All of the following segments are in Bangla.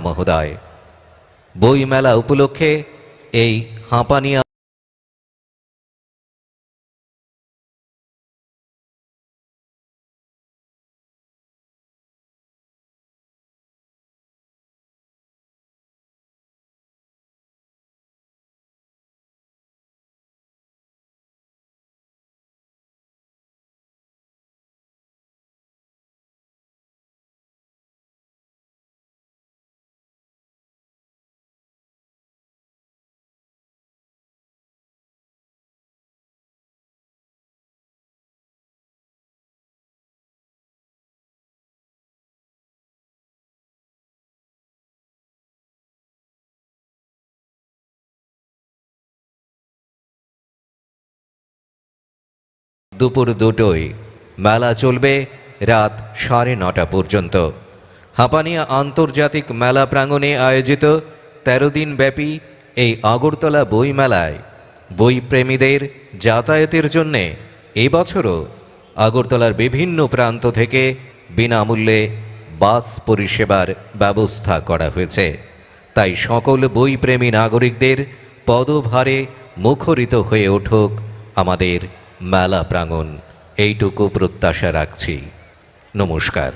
মহোদয়। বই মেলা উপলক্ষে এই হাঁপানিয়া দুপুর দুটোয়। মেলা চলবে রাত সাড়ে নটা পর্যন্ত। হাঁপানিয়া আন্তর্জাতিক মেলা প্রাঙ্গণে আয়োজিত তেরো দিন ব্যাপী এই আগরতলা বই মেলায় বই প্রেমীদের যাতায়াতের জন্যে এবছরও আগরতলার বিভিন্ন প্রান্ত থেকে বিনামূল্যে বাস পরিষেবার ব্যবস্থা করা হয়েছে। তাই সকল বইপ্রেমী নাগরিকদের পদভারে মুখরিত হয়ে উঠুক আমাদের মেলা প্রাঙ্গণ এইটুকু প্রত্যাশা রাখছি। নমস্কার।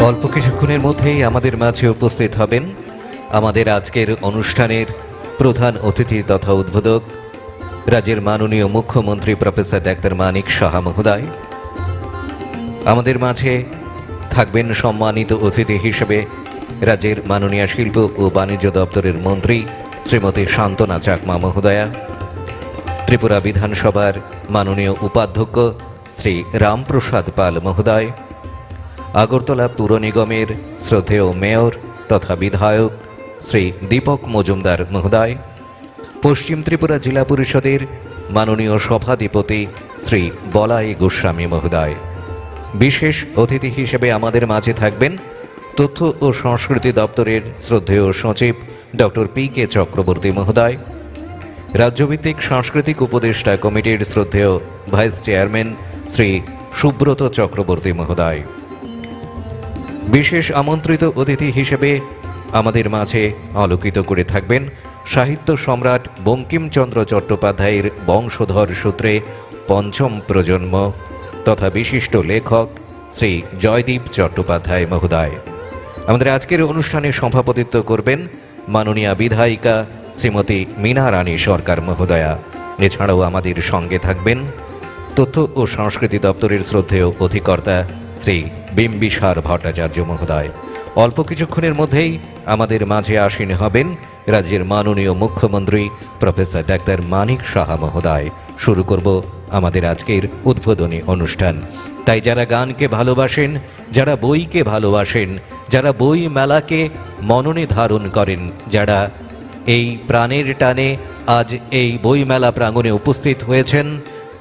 অল্প কিছুক্ষণের মধ্যেই আমাদের মাঝে উপস্থিত হবেন আমাদের আজকের অনুষ্ঠানের প্রধান অতিথি তথা উদ্বোধক রাজ্যের মাননীয় মুখ্যমন্ত্রী প্রফেসর ডাক্তার মানিক সাহা মহোদয়। আমাদের মাঝে থাকবেন সম্মানিত অতিথি হিসেবে রাজ্যের মাননীয় শিল্প ও বাণিজ্য দপ্তরের মন্ত্রী শ্রীমতী শান্তনা চাকমা মহোদয়া, ত্রিপুরা বিধানসভার মাননীয় উপাধ্যক্ষ শ্রী রামপ্রসাদ পাল মহোদয় আগরতলা পুর নিগমের শ্রদ্ধেয় মেয়র তথা বিধায়ক শ্রী দীপক মজুমদার মহোদয়, পশ্চিম ত্রিপুরা জেলা পরিষদের মাননীয় সভাধিপতি শ্রী বলাই গোস্বামী মহোদয়। বিশেষ অতিথি হিসেবে আমাদের মাঝে থাকবেন তথ্য ও সংস্কৃতি দপ্তরের শ্রদ্ধেয় সচিব ডক্টর পি কে চক্রবর্তী মহোদয়, রাজ্যভিত্তিক সাংস্কৃতিক উপদেষ্টা কমিটির শ্রদ্ধেয় ভাইস চেয়ারম্যান শ্রী সুব্রত চক্রবর্তী মহোদয়। বিশেষ আমন্ত্রিত অতিথি হিসেবে আমাদের মাঝে আলোকিত করে থাকবেন সাহিত্য সম্রাট বঙ্কিমচন্দ্র চট্টোপাধ্যায়ের বংশধর সূত্রে পঞ্চম প্রজন্ম তথা বিশিষ্ট লেখক শ্রী জয়দীপ চট্টোপাধ্যায় মহোদয়। আমাদের আজকের অনুষ্ঠানে সভাপতিত্ব করবেন মাননীয়া বিধায়িকা শ্রীমতী মীনা রানী সরকার মহোদয়া। এছাড়াও আমাদের সঙ্গে থাকবেন তথ্য ও সংস্কৃতি দপ্তরের শ্রদ্ধেয় অধিকর্তা শ্রী বিম্বিসার ভট্টাচার্য মহোদয়। অল্প কিছুক্ষণের মধ্যেই আমাদের মাঝে আসীন হবেন রাজ্যের মাননীয় মুখ্যমন্ত্রী প্রফেসর ডাক্তার মানিক সাহা মহোদয়। শুরু করব আমাদের আজকের উদ্বোধনী অনুষ্ঠান। তাই যারা গানকে ভালোবাসেন, যারা বইকে ভালোবাসেন, যারা বই মেলাকে মননে ধারণ করেন, যারা এই প্রাণের টানে আজ এই বইমেলা প্রাঙ্গণে উপস্থিত হয়েছেন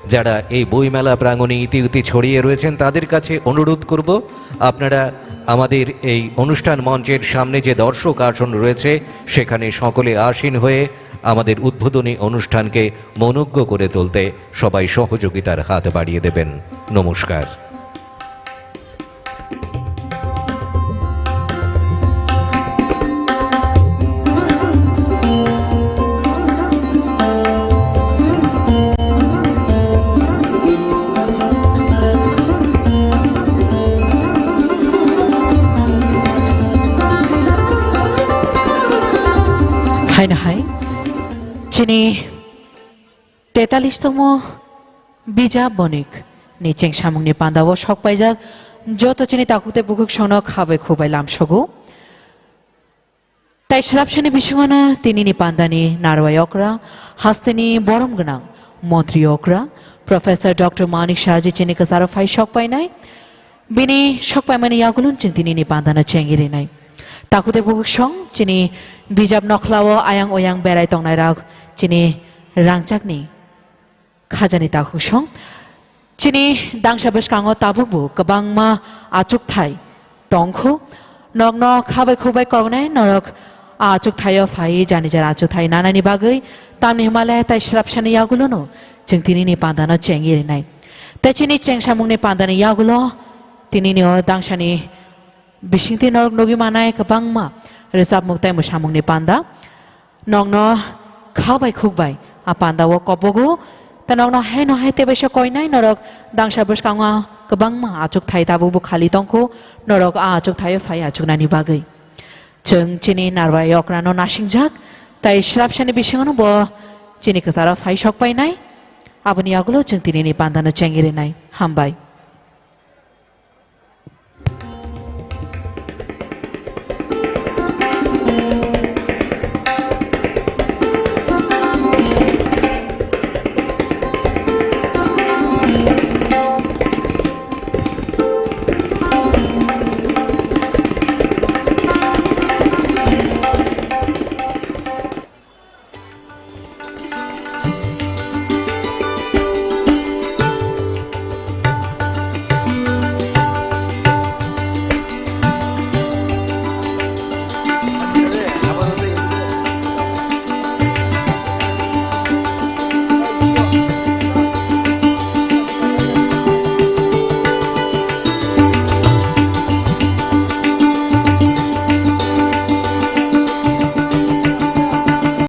যারা এই বইমেলা প্রাঙ্গণে ইতিউতি ছড়িয়ে রয়েছেন, তাদের কাছে অনুরোধ করব, আপনারা আমাদের এই অনুষ্ঠান মঞ্চের সামনে যে দর্শক আসন রয়েছে, সেখানে সকলে আসীন হয়ে আমাদের উদ্বোধনী অনুষ্ঠানকে মনজ্ঞ করে তুলতে সবাই সহযোগিতার হাত বাড়িয়ে দেবেন। নমস্কার। হাই না হাই। চিনি তেতাল্লিশতম বিজা বণিক, নিচেং সামুংনি পান্দাব সক পাইজাক যত চিনি তাকুতে বুকুক সন খাবে খুবাই লামসগু তাই স্রাবসানি বিশ্বমানো, তিনি নি পান্দানি নারওয়াই অকরা হাস্তেনি বরম গোনাং মন্ত্রী অকরা। প্রফেসর ডক্টর মানিক শাহজি চিনি কাসারো ফাই সক পাই নাই, বিনি সক পাই মানে ইয়াগুলুন চিন তিনি নি পান্দানা চেঙ্গিরি নাই। তাকুতে বুকুক সং চিনি বিজাব নখলাও আয়াং ওয়াং বেড়াই তংনাই রাগ চিনি রাংচাকনি খাজানি তাকুক সং চিনি দাংসা বেশ কাঙো তাবুকবু কবাং মা আচুক থাই তংখু নগ ন খাবাই খুবাই কগনাই নরক আচুক থাইও ফাই জানি যার আচুক থাই নানানি বাগৈ তাম হিমালয় তাই শ্রাপসানি ইয়াগুলো resap muktai musamung ni panda nong no khao bai khuk bai a panda wo kopogu ta nong no he no he te besha koi nai norok dang sa bus kanga kabang ma achuk thai tabu bu khali tong ko norok a achuk thai phai achuk nani bagai chung chini narwai okrano nashing jak তাই শ্রাপ সানি বিশানো ব চিনি কারা ফাই শক পাই নাই আপনি আগুলো চিনি নি পান্দানো চেঙ্গিরে নাই হামবাই